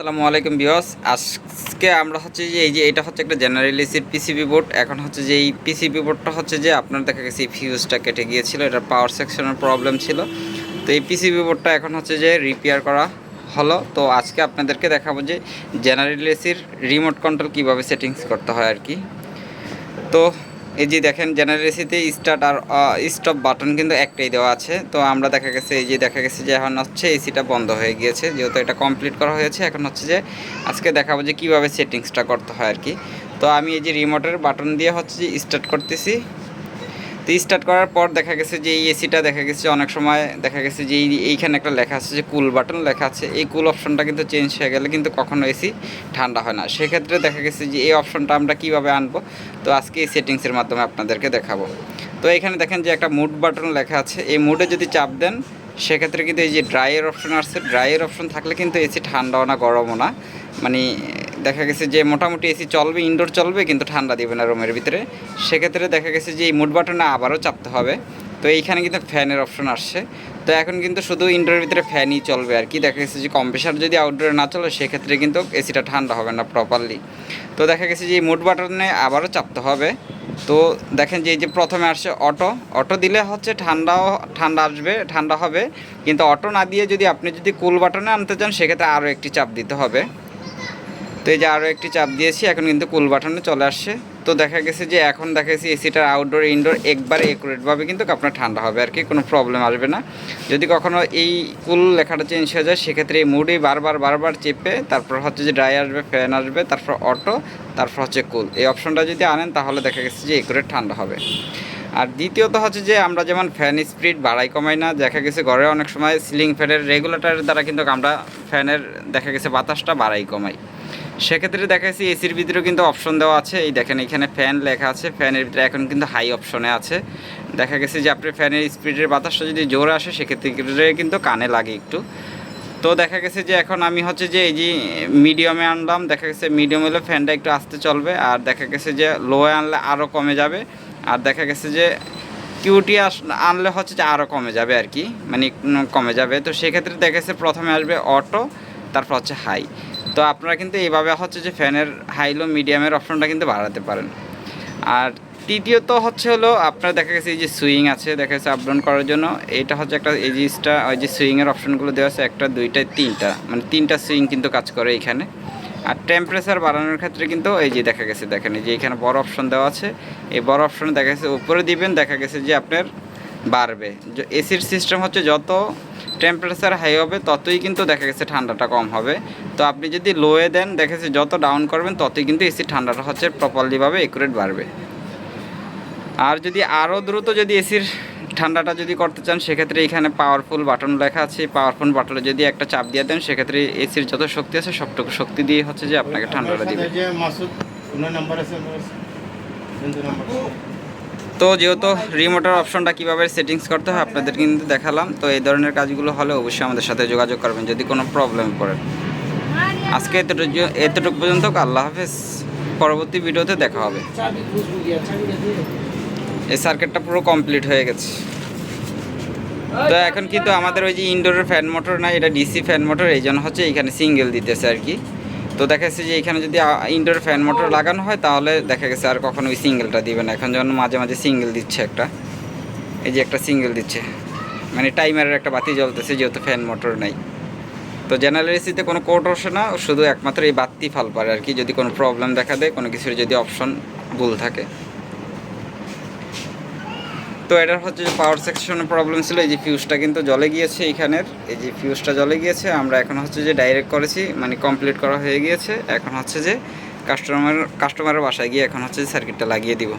আসসালামু আলাইকুম বিয়স আজকে আমরা হচ্ছে যে এই যে এটা হচ্ছে একটা জেনারেল এসির পিসিবি বোর্ড এখন হচ্ছে যে এই পিসিবি বোর্ডটা হচ্ছে যে আপনার দেখা গেছে ফিউজটা কেটে গিয়েছিল এটা পাওয়ার সেকশনের প্রবলেম ছিল। তো এই পিসিবি বোর্ডটা এখন হচ্ছে যে রিপেয়ার করা হলো। তো আজকে আপনাদেরকে দেখাবো যে জেনারেল এসির রিমোট কন্ট্রোল কীভাবে সেটিংস করতে হয় আর কি। তো এই যে দেখেন জেনারেল এসিতে স্টার্ট আর স্টপ বাটন কিন্তু একটাই দেওয়া আছে। তো আমরা দেখা গেছে, এই যে দেখা গেছে যে এখন হচ্ছে এসিটা বন্ধ হয়ে গিয়েছে। যেহেতু এটা কমপ্লিট করা হয়েছে, এখন হচ্ছে যে আজকে দেখাবো যে কীভাবে সেটিংসটা করতে হয় আর কি। তো আমি এই যে রিমোটের বাটন দিয়ে হচ্ছে যে স্টার্ট করতেছি। তো স্টার্ট করার পর দেখা গেছে যে এই এসিটা দেখা গেছে, অনেক সময় দেখা গেছে যে এই- এইখানে একটা লেখা আছে যে কুল বাটন লেখা আছে। এই কুল অপশনটা কিন্তু চেঞ্জ হয়ে গেলে কিন্তু কখনো এসি ঠান্ডা হয় না। সেক্ষেত্রে দেখা গেছে যে এই অপশনটা আমরা কীভাবে আনব? তো আজকে এই সেটিংসের মাধ্যমে আপনাদেরকে দেখাবো। তো এখানে দেখেন যে একটা মুড বাটন লেখা আছে। এই মুডে যদি চাপ দেন, সেক্ষেত্রে কিন্তু এই যে ড্রাইয়ের অপশন আসছে ড্রাইয়ের অপশন থাকলে কিন্তু এসি ঠান্ডাও না, গরমও না। মানে দেখা গেছে যে মোটামুটি এসি চলবে ইনডোর চলবে, কিন্তু ঠান্ডা দিবে না রুমের ভিতরে। সেক্ষেত্রে দেখা গেছে যে এই মুড বাটনে আবারও চাপতে হবে। তো এইখানে কিন্তু ফ্যানের অপশন আসছে। তো এখন কিন্তু শুধু ইনডোরের ভিতরে ফ্যানই চলবে আর কি। দেখা গেছে যে কম্প্রেসার যদি আউটডোরে না চলে, সেক্ষেত্রে কিন্তু এসিটা ঠান্ডা হবে না প্রপারলি তো দেখা গেছে যে এই মুড বাটনে আবারও চাপতে হবে। তো দেখেন যে এই যে প্রথমে আসছে অটো অটো দিলে হচ্ছে ঠান্ডাও, ঠান্ডা আসবে, ঠান্ডা হবে। কিন্তু অটো না দিয়ে যদি আপনি যদি কুল বাটনে আনতে চান, সেক্ষেত্রে আরও একটি চাপ দিতে হবে। তো এই যে আরও একটি চাপ দিয়েছি, এখন কিন্তু কুল বাটনে চলে আসছে। তো দেখা গেছে যে এখন দেখা গেছে এসিটার আউটডোর ইনডোর একবারে একুরেটভাবে কিন্তু আপনার ঠান্ডা হবে, আর কি কোনো প্রবলেম আসবে না। যদি কখনো এই কুল লেখাটা চেঞ্জ হয়ে যায়, সেক্ষেত্রে এই মুডেই বারবার বারবার চেপে, তারপর হচ্ছে যে ড্রাই আসবে ফ্যান আসবে, তারপর অটো তারপর হচ্ছে কুল এই অপশনটা যদি আনেন, তাহলে দেখা গেছে যে একুরেট ঠান্ডা হবে। আর দ্বিতীয়ত হচ্ছে যে আমরা যেমন ফ্যান স্পিড বাড়াই, কমাই না, দেখা গেছে ঘরে অনেক সময় সিলিং ফ্যানের রেগুলেটরের দ্বারা কিন্তু আমরা ফ্যানের দেখা গেছে বাতাসটা বাড়াই, কমাই। সেক্ষেত্রে দেখা যাচ্ছে এসির ভিতরেও কিন্তু অপশন দেওয়া আছে। এই দেখেন, এখানে ফ্যান লেখা আছে। ফ্যানের ভিতরে এখন কিন্তু হাই অপশনে আছে। দেখা গেছে যে আপনার ফ্যানের স্পিডের বাতাসটা যদি জোরে আসে, সেক্ষেত্রে কিন্তু কানে লাগে একটু। তো দেখা গেছে যে এখন আমি হচ্ছে যে এই যে মিডিয়ামে আনলাম, দেখা গেছে মিডিয়াম হলে ফ্যানটা একটু আস্তে চলবে। আর দেখা গেছে যে লোয়ে আনলে আরও কমে যাবে। আর দেখা গেছে যে কিউটি আস, আনলে হচ্ছে যে আরও কমে যাবে আর কি। মানে কমে যাবে। তো সেক্ষেত্রে দেখা গেছে প্রথমে আসবে অটো তারপর হচ্ছে হাই তো আপনারা কিন্তু এইভাবে হচ্ছে যে ফ্যানের হাই লো মিডিয়ামের অপশনটা কিন্তু বাড়াতে পারেন। আর তৃতীয়ত হচ্ছে হলো আপনার দেখা গেছে এই যে সুইং আছে, দেখা গেছে আপডাউন করার জন্য, এটা হচ্ছে একটা এই জিনিসটা ওই যে সুইংয়ের অপশনগুলো দেওয়া আছে, একটা, দুইটা, তিনটা মানে তিনটা সুইং কিন্তু কাজ করে এইখানে আর টেম্পারেচার বাড়ানোর ক্ষেত্রে কিন্তু এই যে দেখা গেছে, দেখেন এই যে এখানে বড় অপশন দেওয়া আছে, এই বড় অপশনে দেখা গেছে উপরে দিবেন, দেখা গেছে যে আপনার বাড়বে। এসির সিস্টেম হচ্ছে যত টেম্পারেচার হাই হবে, ততই কিন্তু দেখা গেছে ঠান্ডাটা কম হবে। তো আপনি যদি লোয়ে দেন, দেখা গেছে যত ডাউন করবেন, ততই কিন্তু এসির ঠান্ডাটা হচ্ছে প্রপারলিভাবে একুরেট বাড়বে। আর যদি আরও দ্রুত যদি এসির ঠান্ডাটা যদি করতে চান, সেক্ষেত্রে এখানে পাওয়ারফুল বাটন লেখা আছে। পাওয়ারফুল বাটনে যদি একটা চাপ দিয়ে দেন, সেক্ষেত্রে এসির যত শক্তি আছে, সবটুকু শক্তি দিয়ে হচ্ছে যে আপনাকে ঠান্ডাটা দিবে। তো যেহেতু রিমোটের অপশনটা কীভাবে সেটিংস করতে হয় আপনাদের কিন্তু দেখালাম, তো এই ধরনের কাজগুলো হলে অবশ্যই আমাদের সাথে যোগাযোগ করবেন যদি কোনো প্রবলেম পড়ে। আজকে এতটুকু এতটুকু পর্যন্ত আল্লাহ হাফেজ। পরবর্তী ভিডিওতে দেখা হবে। এই সার্কিটটা পুরো কমপ্লিট হয়ে গেছে। তো এখন কিন্তু আমাদের ওই যে ইনডোরের ফ্যান মোটর না এটা ডিসি ফ্যান মোটর এই জন্য হচ্ছে এখানে সিঙ্গেল দিতেছে আর কি। তো দেখা যাচ্ছে যে এখানে যদি ইনডোর ফ্যান মোটর লাগানো হয়, তাহলে দেখা গেছে আর কখনো ওই সিঙ্গেলটা দিবে না। এখন যেমন মাঝে মাঝে সিঙ্গেল দিচ্ছে একটা। এই যে একটা সিঙ্গেল দিচ্ছে। মানে টাইমারের একটা বাতি জ্বলতেছে, যেহেতু ফ্যান মোটর নেই। তো জেনারেল এসিতে কোনো কোর্ট আসে না শুধু একমাত্র এই বাতি ফাল পারে আর কি। যদি কোনো প্রবলেম দেখা দেয়, কোনো কিছুর যদি অপশন ভুল থাকে। তো এটার হচ্ছে যে পাওয়ার সেকশনের প্রবলেম ছিল, এই যে ফিউজটা কিন্তু জলে গিয়েছে এইখানের এই যে ফিউজটা জলে গিয়েছে, আমরা এখন হচ্ছে যে ডাইরেক্ট করেছি মানে কমপ্লিট করা হয়ে গিয়েছে। এখন হচ্ছে যে কাস্টমার কাস্টমারের বাসায় গিয়ে এখন হচ্ছে যে সার্কিটটা লাগিয়ে দিব।